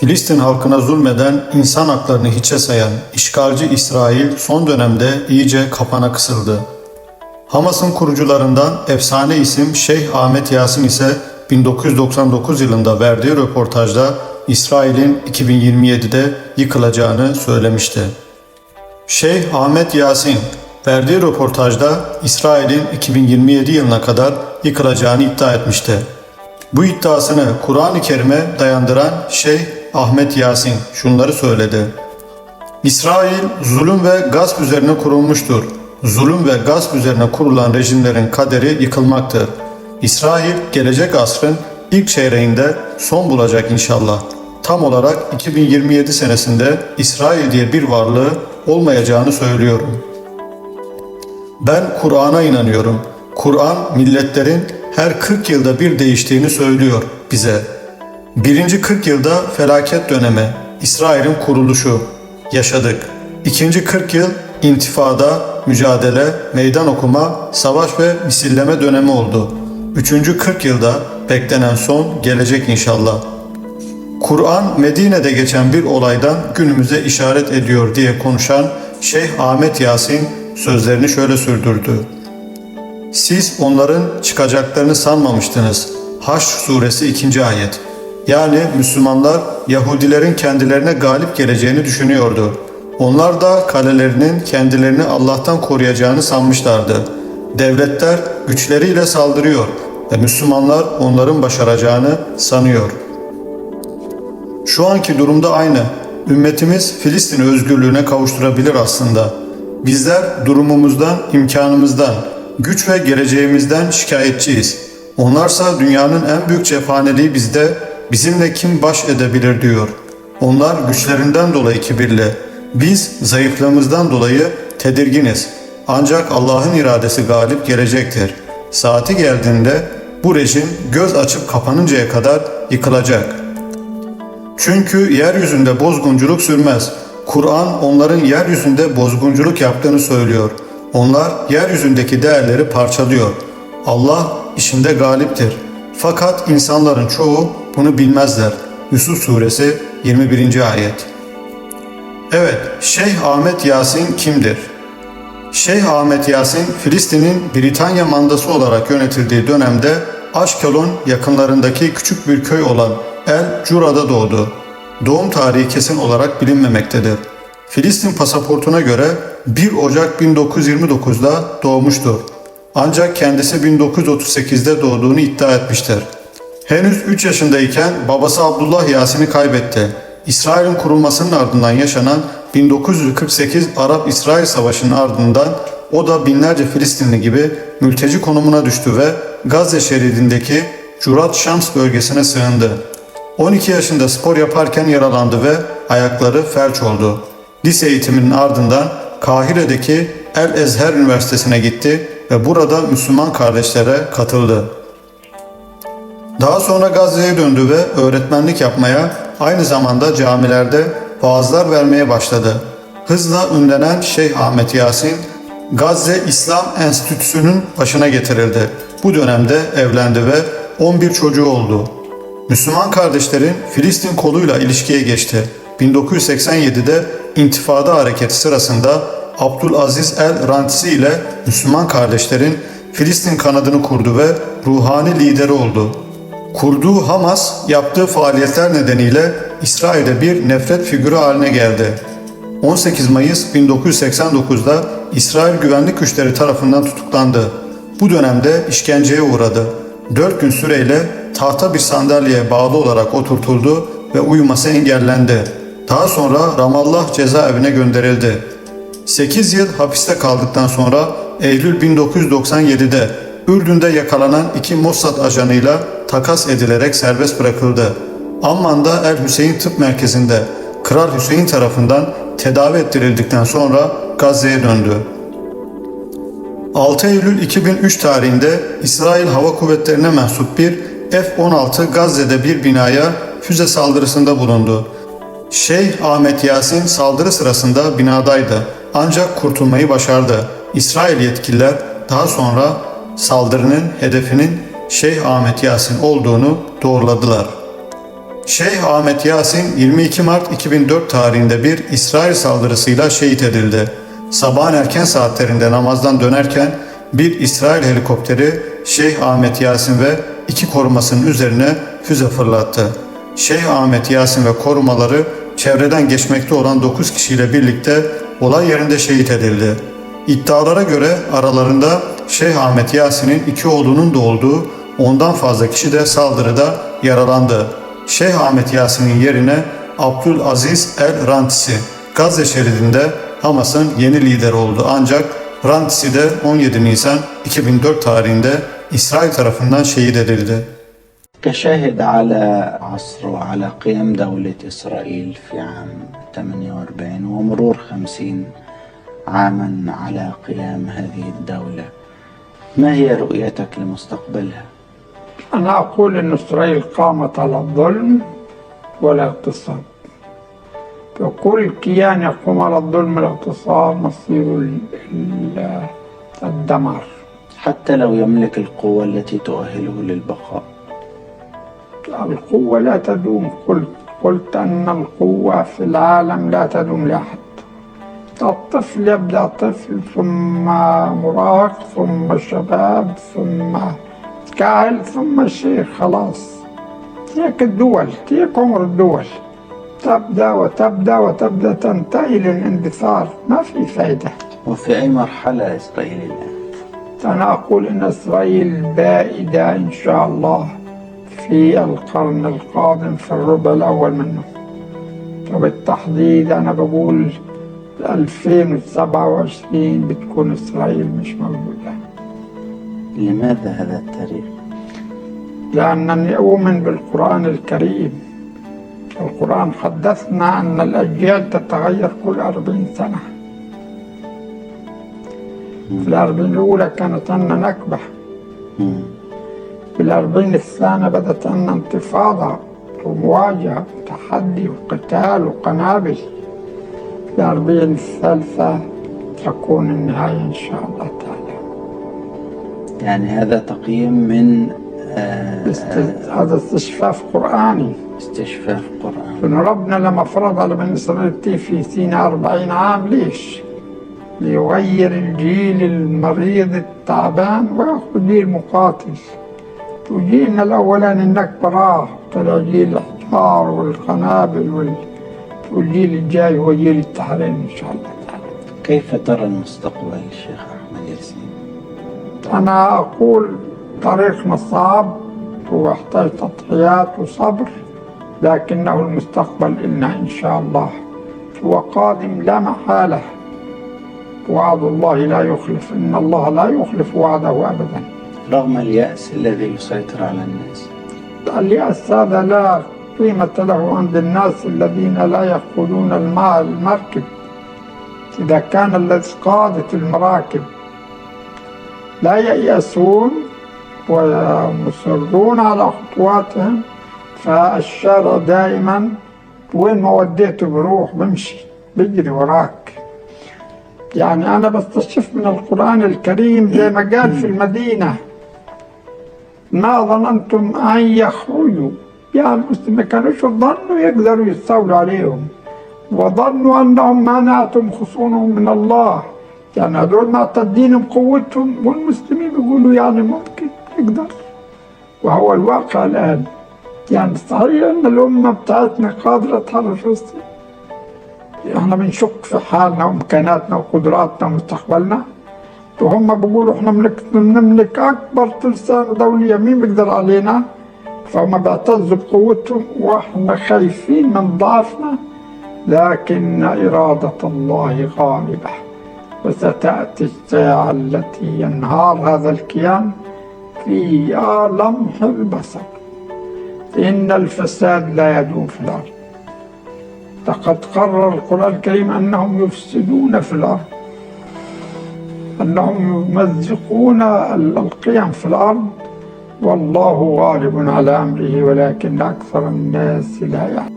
Filistin halkına zulmeden, insan haklarını hiçe sayan işgalci İsrail son dönemde iyice kapana kısıldı. Hamas'ın kurucularından efsane isim Şeyh Ahmet Yasin ise 1999 yılında verdiği röportajda İsrail'in 2027'de yıkılacağını söylemişti. Şeyh Ahmet Yasin verdiği röportajda İsrail'in 2027 yılına kadar yıkılacağını iddia etmişti. Bu iddiasını Kur'an-ı Kerim'e dayandıran Şeyh Ahmet Yasin şunları söyledi. İsrail zulüm ve gasp üzerine kurulmuştur. Zulüm ve gasp üzerine kurulan rejimlerin kaderi yıkılmaktır. İsrail gelecek asrın ilk çeyreğinde son bulacak inşallah. Tam olarak 2027 senesinde İsrail diye bir varlığı olmayacağını söylüyorum. Ben Kur'an'a inanıyorum. Kur'an milletlerin her 40 yılda bir değiştiğini söylüyor bize. Birinci 40 yılda felaket dönemi, İsrail'in kuruluşu yaşadık. İkinci 40 yıl intifada, mücadele, meydan okuma, savaş ve misilleme dönemi oldu. Üçüncü 40 yılda beklenen son gelecek inşallah. Kur'an Medine'de geçen bir olaydan günümüze işaret ediyor diye konuşan Şeyh Ahmet Yasin sözlerini şöyle sürdürdü. Siz onların çıkacaklarını sanmamıştınız. Haşr suresi 2. ayet. Yani Müslümanlar Yahudilerin kendilerine galip geleceğini düşünüyordu. Onlar da kalelerinin kendilerini Allah'tan koruyacağını sanmışlardı. Devletler güçleriyle saldırıyor ve Müslümanlar onların başaracağını sanıyor. Şu anki durumda aynı. Ümmetimiz Filistin'i özgürlüğüne kavuşturabilir aslında. Bizler durumumuzdan, imkanımızdan, güç ve geleceğimizden şikayetçiyiz. Onlarsa dünyanın en büyük cephaneliği bizde, bizimle kim baş edebilir diyor. Onlar güçlerinden dolayı kibirli. Biz zayıflığımızdan dolayı tedirginiz. Ancak Allah'ın iradesi galip gelecektir. Saati geldiğinde bu rejim göz açıp kapanıncaya kadar yıkılacak. Çünkü yeryüzünde bozgunculuk sürmez. Kur'an onların yeryüzünde bozgunculuk yaptığını söylüyor. Onlar yeryüzündeki değerleri parçalıyor. Allah işinde galiptir. Fakat insanların çoğu bunu bilmezler. Yusuf suresi 21. ayet. Evet, Şeyh Ahmet Yasin kimdir? Şeyh Ahmet Yasin, Filistin'in Britanya mandası olarak yönetildiği dönemde Aşkelon yakınlarındaki küçük bir köy olan El Cura'da doğdu. Doğum tarihi kesin olarak bilinmemektedir. Filistin pasaportuna göre 1 Ocak 1929'da doğmuştur. Ancak kendisi 1938'de doğduğunu iddia etmiştir. Henüz 3 yaşındayken babası Abdullah Yasin'i kaybetti. İsrail'in kurulmasının ardından yaşanan 1948 Arap-İsrail Savaşı'nın ardından o da binlerce Filistinli gibi mülteci konumuna düştü ve Gazze şeridindeki Curat Şams bölgesine sığındı. 12 yaşında spor yaparken yaralandı ve ayakları felç oldu. Lise eğitiminin ardından Kahire'deki El Ezher Üniversitesi'ne gitti ve burada Müslüman kardeşlere katıldı. Daha sonra Gazze'ye döndü ve öğretmenlik yapmaya, aynı zamanda camilerde vaazlar vermeye başladı. Hızla ünlenen Şeyh Ahmet Yasin, Gazze İslam Enstitüsü'nün başına getirildi. Bu dönemde evlendi ve 11 çocuğu oldu. Müslüman kardeşlerin Filistin koluyla ilişkiye geçti. 1987'de İntifada Hareketi sırasında Abdülaziz El Rantisi ile Müslüman kardeşlerin Filistin kanadını kurdu ve ruhani lideri oldu. Kurduğu Hamas yaptığı faaliyetler nedeniyle İsrail'de bir nefret figürü haline geldi. 18 Mayıs 1989'da İsrail güvenlik güçleri tarafından tutuklandı. Bu dönemde işkenceye uğradı. 4 gün süreyle tahta bir sandalyeye bağlı olarak oturtuldu ve uyuması engellendi. Daha sonra Ramallah cezaevine gönderildi. 8 yıl hapiste kaldıktan sonra Eylül 1997'de Ürdün'de yakalanan iki Mossad ajanıyla takas edilerek serbest bırakıldı. Amman'da El Hüseyin Tıp Merkezi'nde Kral Hüseyin tarafından tedavi ettirildikten sonra Gazze'ye döndü. 6 Eylül 2003 tarihinde İsrail Hava Kuvvetleri'ne mensup bir F-16 Gazze'de bir binaya füze saldırısında bulundu. Şeyh Ahmet Yasin saldırı sırasında binadaydı ancak kurtulmayı başardı. İsrail yetkililer daha sonra saldırının hedefinin Şeyh Ahmet Yasin olduğunu doğruladılar. Şeyh Ahmet Yasin 22 Mart 2004 tarihinde bir İsrail saldırısıyla şehit edildi. Sabahın erken saatlerinde namazdan dönerken bir İsrail helikopteri Şeyh Ahmet Yasin ve iki korumasının üzerine füze fırlattı. Şeyh Ahmet Yasin ve korumaları çevreden geçmekte olan 9 kişiyle birlikte olay yerinde şehit edildi. İddialara göre aralarında Şeyh Ahmet Yasin'in iki oğlunun da olduğu ondan fazla kişi de saldırıda yaralandı. Şeyh Ahmet Yasin'in yerine Abdülaziz El Rantisi Gazze şeridinde Hamas'ın yeni lideri oldu. Ancak Rantisi de 17 Nisan 2004 tarihinde İsrail tarafından şehit edildi. كشاهد على عصر وعلى قيام دولة إسرائيل في عام 48 ومرور 50 عاما على قيام هذه الدولة ما هي رؤيتك لمستقبلها؟ أنا أقول أن إسرائيل قامت على الظلم والاغتصاب وكل كيان يقوم على الظلم والاغتصاب مصيره ال- ال- الدمار. حتى لو يملك القوة التي تؤهله للبقاء. القوة لا تدوم. قلت قلت أن القوة في العالم لا تدوم لأحد. الطفل يبدأ طفل ثم مراهق ثم شباب ثم كاهل ثم شيخ خلاص هيك الدول هيك عمر الدول تبدأ وتبدأ وتبدأ تنتهي للاندثار ما في فايدة. وفي أي مرحلة إسرائيل الآن؟ أنا أقول إن إسرائيل بائدة إن شاء الله في القرن القادم في الربع الأول منه. وبالتحديد أنا بقول 2027 بتكون إسرائيل مش موجودة. لماذا هذا التاريخ؟ لأنني أؤمن بالقرآن الكريم. القرآن حدثنا أن الأجيال تتغير كل أربعين سنة. في الأربعين الأولى كانت عندنا نكبة. في الأربعين الثانية بدأت عندنا انتفاضة ومواجهة وتحدي وقتال وقنابل. في الأربعين الثالثة تكون النهاية إن شاء الله. يعني هذا تقييم من آه، هذا استشفاف قرآني استشفاف قرآن إن ربنا لما فرض على بني إسرائيل في سينا أربعين عام ليش؟ ليغير الجيل المريض التعبان ويأخذ جيل مقاتل وجيلنا الأولاني النكبة راح طلع جيل الإحجار والقنابل وال... والجيل الجاي هو جيل التحرير إن شاء الله تعالى كيف ترى المستقبل ياسين؟ أنا أقول طريقنا صعب ويحتاج تضحيات وصبر لكنه المستقبل إلنا إن شاء الله. هو قادم لا محالة. وعد الله لا يخلف إن الله لا يخلف وعده أبدا. رغم اليأس الذي يسيطر على الناس. اليأس هذا لا قيمة له عند الناس الذين لا يقودون الماء المركب. إذا كان الذي قادة المراكب لا ييأسون ومصرون على خطواتهم فالشارع دائما وين ما وديته بروح بمشي بيجري وراك. يعني أنا بستشف من القرآن الكريم زي ما قال في المدينة. ما ظننتم أن يخرجوا. يعني المسلمين ما كانوش ظنوا يقدروا يستولوا عليهم وظنوا أنهم منعتم خصومهم من الله. يعني هذول معتدين بقوتهم والمسلمين بيقولوا يعني ممكن يقدر. وهو الواقع الآن. يعني صحيح أن الأمة بتاعتنا قادرة تحرر فلسطين. إحنا بنشك في حالنا وإمكاناتنا وقدراتنا ومستقبلنا. وهم بيقولوا إحنا بنملك أكبر ترسانة دولية مين بيقدر علينا؟ فهم بيعتزوا بقوتهم وإحنا خايفين من ضعفنا. لكن إرادة الله غالبة. وستأتي الساعة التي ينهار هذا الكيان في لمح البصر. إن الفساد لا يدوم في الأرض. لقد قرر القرآن الكريم أنهم يفسدون في الأرض. أنهم يمزقون القيم في الأرض. والله غالب على أمره ولكن أكثر الناس لا يعلمون.